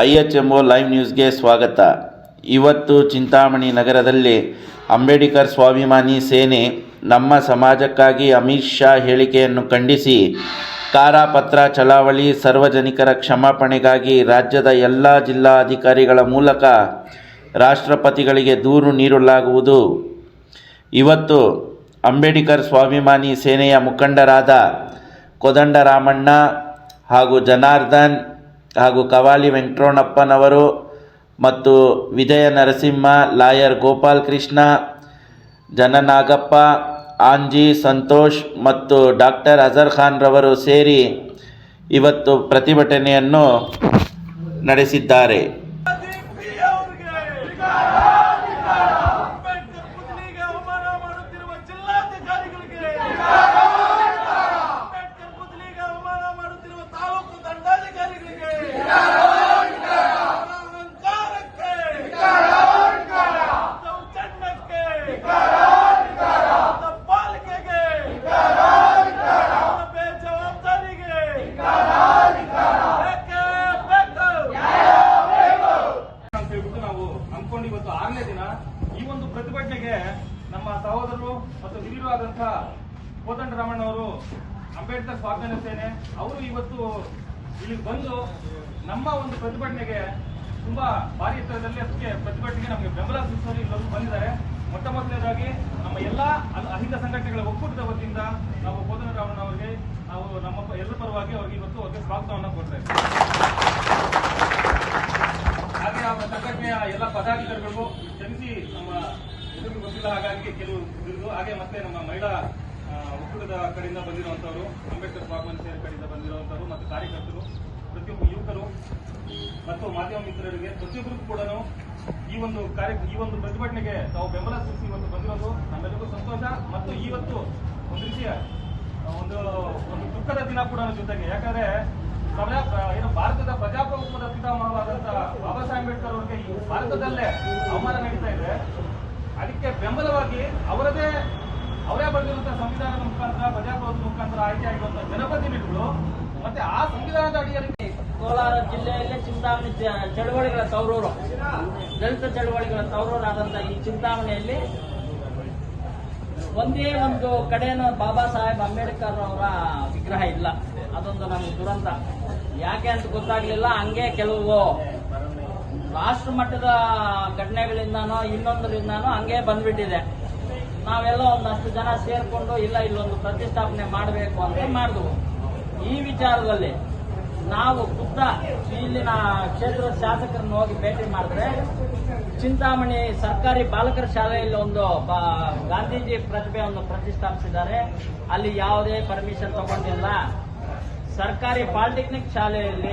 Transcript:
I H M O live ನ್ಯೂಸ್ಗೆ ಸ್ವಾಗತ. ಇವತ್ತು ಚಿಂತಾಮಣಿ ನಗರದಲ್ಲಿ ಅಂಬೇಡ್ಕರ್ ಸ್ವಾಭಿಮಾನಿ ಸೇನೆ ನಮ್ಮ ಸಮಾಜಕ್ಕಾಗಿ ಅಮಿತ್ ಶಾ ಹೇಳಿಕೆಯನ್ನು ಖಂಡಿಸಿ ಕಾರಾಪತ್ರ ಚಳವಳಿ ಸಾರ್ವಜನಿಕರ ಕ್ಷಮಾಪಣೆಗಾಗಿ ರಾಜ್ಯದ ಎಲ್ಲ ಜಿಲ್ಲಾಧಿಕಾರಿಗಳ ಮೂಲಕ ರಾಷ್ಟ್ರಪತಿಗಳಿಗೆ ದೂರು ನೀಡಲಾಗುವುದು. ಇವತ್ತು ಅಂಬೇಡ್ಕರ್ ಸ್ವಾಭಿಮಾನಿ ಸೇನೆಯ ಮುಖಂಡರಾದ ಕೋದಂಡರಾಮಣ್ಣ ಹಾಗೂ ಜನಾರ್ದನ್ ಹಾಗೂ ಕವಾಲಿ ವೆಂಕಟರಮಣಪ್ಪನವರು ಮತ್ತು ವಿಜಯ ನರಸಿಂಹ, ಲಾಯರ್ ಗೋಪಾಲ್ ಕೃಷ್ಣ, ಜನನಾಗಪ್ಪ, ಆಂಜಿ ಸಂತೋಷ್ ಮತ್ತು ಡಾಕ್ಟರ್ ಅಜರ್ ಖಾನ್ ರವರು ಸೇರಿ ಇವತ್ತು ಪ್ರತಿಭಟನೆಯನ್ನು ನಡೆಸಿದ್ದಾರೆ. ಆರನೇ ದಿನ ಈ ಒಂದು ಪ್ರತಿಭಟನೆಗೆ ನಮ್ಮ ಸಹೋದರರು ಮತ್ತು ಹಿರಿಯರು ಕೋದಂಡ ಕೋದಂಡರಾಮಣ್ಣ ಅವರು ಅಂಬೇಡ್ಕರ್ ಸ್ವಾಭಿಮಾನ ಅವರು ಇವತ್ತು ಇಲ್ಲಿ ಬಂದು ನಮ್ಮ ಒಂದು ಪ್ರತಿಭಟನೆಗೆ ತುಂಬಾ ಭಾರಿ ಎತ್ತರದಲ್ಲಿ ಅದಕ್ಕೆ ಪ್ರತಿಭಟನೆಗೆ ನಮಗೆ ಬೆಂಬಲ ಸೂಚಿಸಲು ಇಲ್ಲೊಂದು ಬಂದಿದ್ದಾರೆ. ಮೊಟ್ಟ ಮೊದಲನೇದಾಗಿ ನಮ್ಮ ಎಲ್ಲಾ ಅಹಿತ ಅಹಿಂದ ಸಂಘಟನೆಗಳ ಒಕ್ಕೂಟದ ವತಿಯಿಂದ ನಾವು ಕೋದಂಡರಾಮಣ್ಣ ಅವರಿಗೆ ನಾವು ನಮ್ಮ ಎಲ್ಲ ಪರವಾಗಿ ಅವರಿಗೆ ಇವತ್ತು ಅವರಿಗೆ ಸ್ವಾಗತವನ್ನು ಕೊಡ್ತಾ ಇದ್ದೀವಿ. ಎಲ್ಲ ಪದಾಧಿಕಾರಿಗಳಿಗೂ ಕ್ಷಮಿಸಿ ನಮ್ಮ ಎದುರು ಗೊತ್ತಿಲ್ಲ ಹಾಗಾಗಿ ಕೆಲವು ಇದ್ರು ಹಾಗೆ ಮತ್ತೆ ನಮ್ಮ ಮಹಿಳಾ ಒಕ್ಕೂಟದ ಕಡೆಯಿಂದ ಬಂದಿರುವಂತವರು, ಅಂಬೇಡ್ಕರ್ ಭಾಗವನ್ ಸೇರ್ ಕಡೆಯಿಂದ ಬಂದಿರುವಂತವರು ಮತ್ತು ಕಾರ್ಯಕರ್ತರು, ಪ್ರತಿಯೊಬ್ಬ ಯುವಕರು ಮತ್ತು ಮಾಧ್ಯಮ ಮಿತ್ರರಿಗೆ ಪ್ರತಿಯೊಬ್ಬರಿಗೂ ಕೂಡ ಈ ಒಂದು ಕಾರ್ಯ, ಈ ಒಂದು ಪ್ರತಿಭಟನೆಗೆ ತಾವು ಬೆಂಬಲ ಸೂಚಿಸಿ ಇವತ್ತು ಬಂದಿರೋದು ನಮ್ಮೆಲ್ಲರಿಗೂ ಸಂತೋಷ ಮತ್ತು ಇವತ್ತು ಒಂದು ರೀತಿಯ ಒಂದು ಒಂದು ದುಃಖದ ದಿನ ಕೂಡ ಜೊತೆಗೆ. ಯಾಕಂದ್ರೆ ಏನು ಭಾರತದ ಪ್ರಜಾಪ್ರಭುತ್ವದ ಪಿತಾಮಹವಾದಂತಹ ಬಾಬಾ ಸಾಹೇಬ್ ಅಂಬೇಡ್ಕರ್ ಅವರಿಗೆ ಈ ಭಾರತದಲ್ಲೇ ಅವಮಾನ ನಡೀತಾ ಇದೆ. ಅದಕ್ಕೆ ಬೆಂಬಲವಾಗಿ ಅವರದೇ, ಅವರೇ ಬರೆದಿರುವಂತಹ ಸಂವಿಧಾನದ ಮುಖಾಂತರ ಪ್ರಜಾಪ್ರಭುತ್ವ ಮುಖಾಂತರ ಆಯ್ಕೆ ಆಗಿರುವಂತಹ ಜನಪ್ರತಿನಿಧಿಗಳು ಮತ್ತೆ ಆ ಸಂವಿಧಾನದ ಅಡಿಯಲ್ಲಿ ಕೋಲಾರ ಜಿಲ್ಲೆಯಲ್ಲೇ ಚಿಂತಾಮಣಿ ಚಳವಳಿಗಳ ತವರೂರು ದಲಿತ ಚಳವಳಿಗಳ ತವರೂರಾದಂತಹ ಈ ಚಿಂತಾಮಣಿಯಲ್ಲಿ ಒಂದೇ ಒಂದು ಕಡೆನೂ ಬಾಬಾ ಸಾಹೇಬ್ ಅಂಬೇಡ್ಕರ್ ಅವರ ವಿಗ್ರಹ ಇಲ್ಲ. ಅದೊಂದು ನಮಗೆ ದುರಂತ. ಯಾಕೆ ಅಂತ ಗೊತ್ತಾಗ್ಲಿಲ್ಲ, ಹಂಗೆ ಕೆಲವು ರಾಷ್ಟ್ರ ಮಟ್ಟದ ಘಟನೆಗಳಿಂದಾನೋ, ಇನ್ನೊಂದರಿಂದಾನೋ ಹಂಗೆ ಬಂದ್ಬಿಟ್ಟಿದೆ. ನಾವೆಲ್ಲ ಒಂದಷ್ಟು ಜನ ಸೇರ್ಕೊಂಡು, ಇಲ್ಲ, ಇಲ್ಲೊಂದು ಪ್ರತಿಷ್ಠಾಪನೆ ಮಾಡಬೇಕು ಅಂತ ಮಾಡಿದ್ವು. ಈ ವಿಚಾರದಲ್ಲಿ ನಾವು ಖುದ್ದ ಇಲ್ಲಿನ ಕ್ಷೇತ್ರದ ಶಾಸಕರನ್ನು ಹೋಗಿ ಭೇಟಿ ಮಾಡಿದ್ರೆ ಚಿಂತಾಮಣಿ ಸರ್ಕಾರಿ ಬಾಲಕರ ಶಾಲೆಯಲ್ಲಿ ಒಂದು ಗಾಂಧೀಜಿ ಪ್ರತಿಭೆಯನ್ನು ಪ್ರತಿಷ್ಠಾಪಿಸಿದ್ದಾರೆ. ಅಲ್ಲಿ ಯಾವುದೇ ಪರ್ಮಿಷನ್ ತಗೊಂಡಿಲ್ಲ. ಸರ್ಕಾರಿ ಪಾಲಿಟೆಕ್ನಿಕ್ ಶಾಲೆಯಲ್ಲಿ